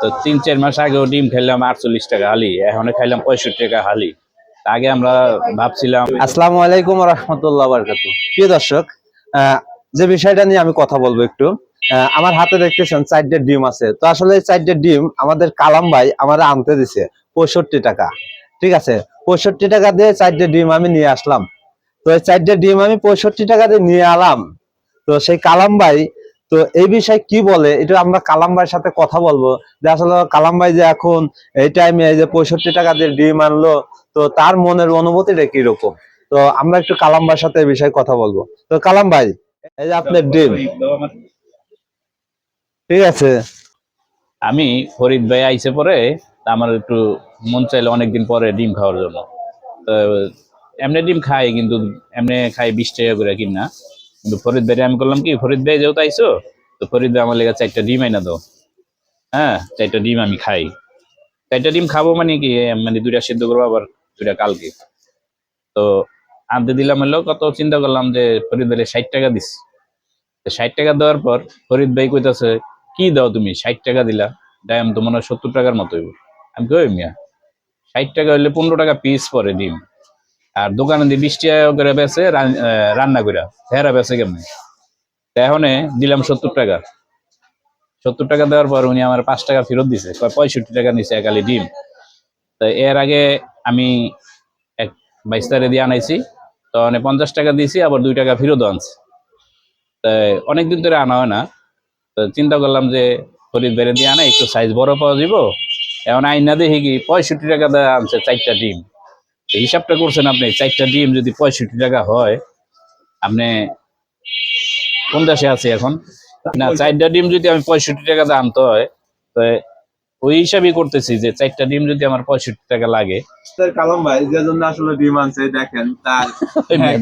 তো তিন, চার মাস আগেও ডিম খেলাম আটচল্লিশ টাকা হালি এখন খাইলাম পঁয়ষট্টি টাকা হালি। আগে আমরা ভাবছিলাম আসসালামু আলাইকুম রহমতুল্লাহ বারকাত প্রিয় দর্শক যে বিষয়টা নিয়ে আমি কথা বলব একটু আমার হাতে দেখতেছেন চারটে ডিম আছে। তো আসলে চারটে ডিম আমাদের কালাম ভাই আমার আনতে দিছে পঁয়ষট্টি টাকা। ঠিক আছে? পঁয়ষট্টি টাকা দিয়ে চারটে ডিম আমি নিয়ে আসলাম। তো চারটে ডিম আমি পঁয়ষট্টি টাকা দিয়ে নিয়ে আলাম। তো সেই কালাম ভাই তো এই বিষয়ে কি বলে? এটা আমরা কালাম ভাইয়ের সাথে কথা বলব। যে আসলে কালাম ভাই যে এখন এই টাইমে এই যে পঁয়ষট্টি টাকা দিয়ে ডিম আনলো তো তার মনের অনুভূতিটা কীরকম? তো আমরা একটু কালাম ভাইয়ের সাথে এই বিষয়ে কথা বলব। তো কালাম ভাই এই যে আপনার ডিম। ঠিক আছে। আমি ফরিদ ভাই আইসে পরে আমার একটু মন চাইলো অনেকদিন পরে ডিম খাওয়ার জন্য। তো এমনি ডিম খাই কিন্তু এমনি খাই বিশ টাকা করে কিনা। কিন্তু ফরিদ ভাই আমি করলাম কি, ফরিদ ভাই যেহেতু আইসো তো ফরিদ ভাই আমার লেগে চারটা ডিম আইনা দাও। হ্যাঁ চারটা ডিম আমি খাই। চারটা ডিম খাব মানে কি মানে দুইটা সিদ্ধ করব আবার দুইটা কালকে। তো আনতে দিলাম হলো, কত চিন্তা করলাম যে ফরিদ ভাই ষাট টাকা দিস। তো ষাট টাকা দেওয়ার পর ফরিদ ভাই কইতাছে, কি দাও তুমি, ষাট টাকা দিলা? দাম তো মনে হয় সত্তর টাকার মতো আমি কই মিয়া, ষাট টাকা হইলে পনেরো টাকা পিস পরে ডিম আর দোকানে দিয়ে বিশ টাকা করে বেছে রান্না করে হেরা বেছে কেমনি? এখন দিলাম সত্তর টাকা। সত্তর টাকা দেওয়ার পর উনি আমার পাঁচ টাকা ফেরত দিছে। পঁয়ষট্টি টাকা নিছে একালি ডিম। তো এর আগে আমি এক বাইশ তারিখ দিয়ে আনাইছি। তো মানে পঞ্চাশ টাকা দিয়েছি আবার দুই টাকা ফেরত আনছি। তো অনেকদিন ধরে আনা হয় না। তো চিন্তা করলাম যে ফরিদ বেড়ে দিয়ে আনা একটু সাইজ বড় পাওয়া যাব এখন আইনা দেখি কি পঁয়ষট্টি টাকা দেওয়া আনছে চারটা ডিম। হিসাবটা করছেন আপনি চারটা ডিম যদি পঁয়ষট্টি টাকা হয় আপনি কোন দেশে আছে এখন? না চারটা ডিম যদি আমি পঁয়ষট্টি টাকা আনতে হয় তো ওই হিসাবই করতেছি যে চারটা ডিম যদি আমার পঁয়ষট্টি টাকা লাগে। কালাম ভাই যে জন্য আসলে ডিম আনছে দেখেন তার হ্যাঁ।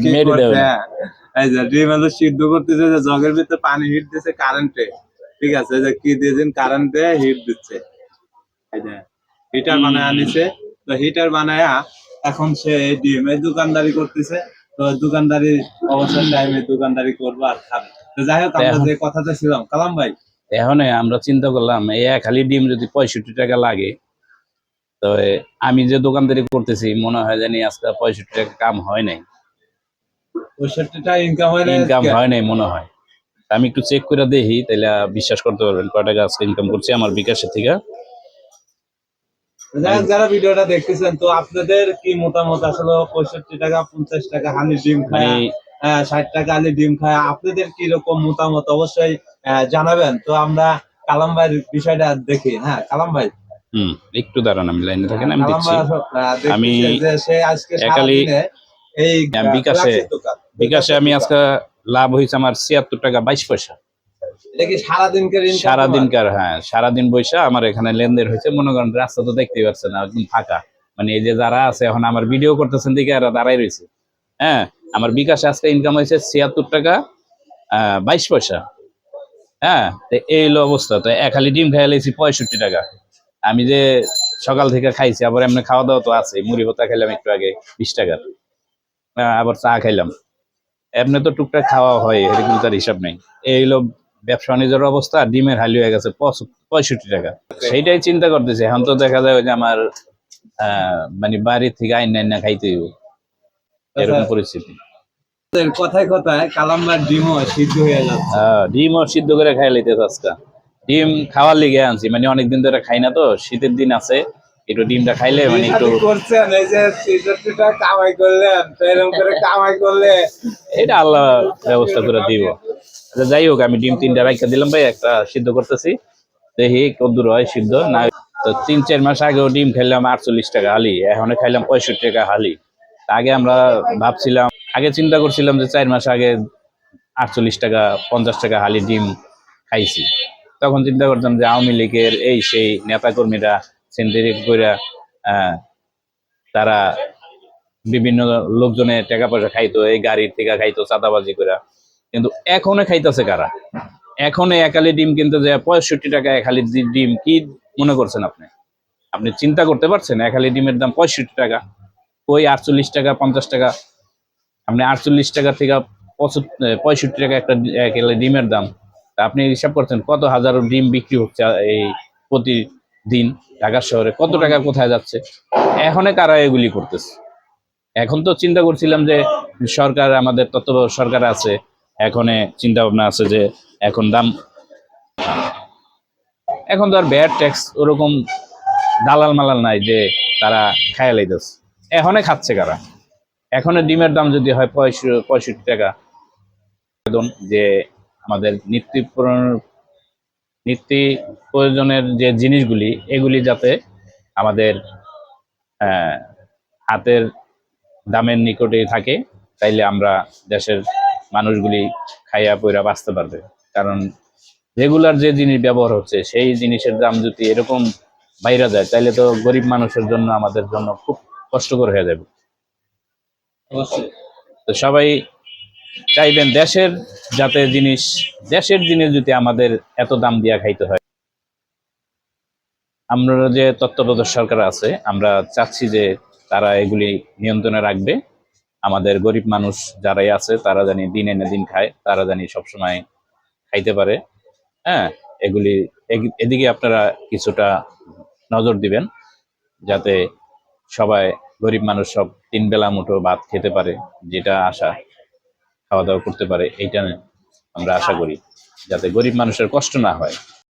এই যে ডিম আনছে সিদ্ধ করতেছে যে জগের ভিতরে পানি হিট দিচ্ছে কারেন্টে ঠিক আছে যে কি দিয়েছেন কারেন্টে হিট দিচ্ছে। এই যে হিটার বানায় আনিছে তো হিটার বানায়া এখন সে ডিম এই দোকানদারি করতেছে তো দোকানদারি অবসর টাইমে দোকানদারি করব আর খাবে। তো যাই হোক আমরা যে কথাতে ছিলাম কালাম ভাই। এখন আমরা চিন্তা করলাম এই এক হালি ডিম যদি পঁয়ষট্টি টাকা লাগে তো আমি যে দোকানদারি করতেছি মনে হয় জানি আজকে পঁয়ষট্টি টাকা কাম হয় নাই। ইনকাম হয় ইনকাম হয় নাই মনে হয়। আমি একটু চেক করে দেখি তাহলে বিশ্বাস করতে পারবেন কয় টাকা আজকে ইনকাম করছি আমার বিকাশের থেকে। যারা ভিডিওটা দেখতেছেন তো আপনাদের কি মতামত? আসলে পঁয়ষট্টি টাকা পঞ্চাশ টাকা হানি ডিম খায় ষাট টাকা আলি ডিম খায় আপনাদের কি রকম মতামত? অবশ্যই জানাবেন। তো আমরা কালাম ভাইয়ের বিষয়টা দেখি। হ্যাঁ কালাম ভাই। হুম একটু দাঁড়ান আমি লাইনে থাকেন আমি দিচ্ছি। আমি একালি- এই বিকাশে- বিকাশে আমি আজকে লাভ হয়েছে আমার ছিয়াত্তর টাকা বাইশ পয়সা। হ্যাঁ। সারাদিন আমার এখানে লেনদেন হয়েছে। মনে করেন, রাস্তা তো ফাঁকা। মানে যে যারা আছে করতেছেন রয়েছে। হ্যাঁ আমার বিকাশে আজকে ইনকাম হয়েছে ছিয়াত্তর টাকা বাইশ পয়সা। হ্যাঁ এই হলো অবস্থা। তো হালি ডিম খাই লাইছি পঁয়ষট্টি টাকা। আমি যে সকাল থেকে খাইছি, আবার এমনি খাওয়া দাওয়া তো আছে। মুড়ি ভর্তা খাইলাম একটু আগে, বিশ টাকার। আবার চা খাইলাম। এমনি তো টুকটাক খাওয়া হয় হিসাব নেই। এই হলো ব্যবসা বাণিজ্যের অবস্থা ডিমের হালি হয়ে গেছে পঁয়ষট্টি টাকা। সেইটাই চিন্তা করতেছি। এখন তো দেখা যায় যে আমার মানে বাড়ির থেকে আইন আইন না খাইতে হইব। এরকম পরিস্থিতি। কথায় কথায় কালাম ভাইয়ের ডিমও সিদ্ধ হয়ে যাচ্ছে। আহ, ডিমও সিদ্ধ করে খাই লাইতেছে আজকে। ডিম খাওয়ার লিগে আনছি মানে অনেকদিন ধরে খাই না তো শীতের দিন আছে। একটু ডিমটা খাইলে মানে একটু করছেন এই যে ছেষট্টিটা কামাই করলেন এরকম করে কামাই করলে এটা আল্লাহ ব্যবস্থা করে দিব। আচ্ছা যাই হোক আমি ডিম তিনটা রাখা দিলাম ভাই একটা সিদ্ধ করতেছি। দেখি কদ্দুর হয় সিদ্ধ না তো তিন চার মাস আগেও ডিম খাইলাম আটচল্লিশ টাকা হালি এখন খাইলাম পঁয়ষট্টি টাকা হালি। আগে আমরা ভাবছিলাম আগে চিন্তা করছিলাম যে চার মাস আগে আটচল্লিশ টাকা পঞ্চাশ টাকা হালি ডিম খাইছি। তখন চিন্তা করতাম যে আওয়ামী লীগের এই সেই নেতাকর্মীরা সেন্টারিক করে তারা বিভিন্ন লোকজনে টাকা পয়সা খাইতো, এই গাড়ির থেকে খাইতো, চাঁদাবাজি করে কিন্তু এখনও খাইতেছে কারা? এখন একালি ডিম কিনতে যায়, পঁয়ষট্টি টাকা একালি ডিম, কি মনে করছেন আপনি? আপনি চিন্তা করতে পারছেন একালি ডিমের দাম পঁয়ষট্টি টাকা? ওই আটচল্লিশ টাকা, পঞ্চাশ টাকা? আপনি আটচল্লিশ টাকা থেকে পঁয়ষট্টি টাকা একটা একালি ডিমের দাম। আপনি হিসাব করছেন, কত হাজার ডিম বিক্রি হচ্ছে এই প্রতি দিন ঢাকার শহরে কত টাকা কোথায় যাচ্ছে? এখনে কারা এগুলি করতেছে? এখন তো চিন্তা করছিলাম যে সরকার আমাদের তত্ত্ব সরকার আছে এখনে চিন্তা ভাবনা আছে যে এখন দাম এখন তো আর ব্যাড ট্যাক্স ওরকম দালাল মালাল নাই যে তারা খায়া লাইতেছে। এখনে খাচ্ছে কারা? এখনের ডিমের দাম যদি হয় পঁয়ষ- পঁয়ষট্টি টাকা। যে আমাদের নিত্য নিত্য প্রয়োজনের যে জিনিসগুলি এগুলি যাতে আমাদের হাতের দামের নিকটে থাকে তাইলে আমরা দেশের মানুষগুলি খাইয়া পইরা বাঁচতে পারবে। কারণ রেগুলার যে জিনিস ব্যবহার হচ্ছে সেই জিনিসের দাম যদি এরকম বাইরে যায় তাইলে তো গরিব মানুষের জন্য আমাদের জন্য খুব কষ্টকর হয়ে যাবে। অবশ্যই। তো সবাই চাইবেন দেশের যাতে জিনিস, দেশের জিনিস যদি আমাদের এত দাম দিয়া খাইতে হয়। আমরা যে তত্ত্বাবধায়ক সরকার আছে, আমরা চাচ্ছি যে তারা এগুলি নিয়ন্ত্রণে রাখবে। আমাদের গরিব মানুষ যারাই আছে, তারা জানি দিন এনে দিন খায়, তারা জানি সবসময় খাইতে পারে। হ্যাঁ এগুলি এদিকে আপনারা কিছুটা নজর দিবেন, যাতে সবাই গরিব মানুষ সব তিন বেলা মুঠো ভাত খেতে পারে, যেটা আশা। খাওয়া দাওয়া করতে পারে এইটা আমরা আশা করি যাতে গরিব মানুষের কষ্ট না হয়।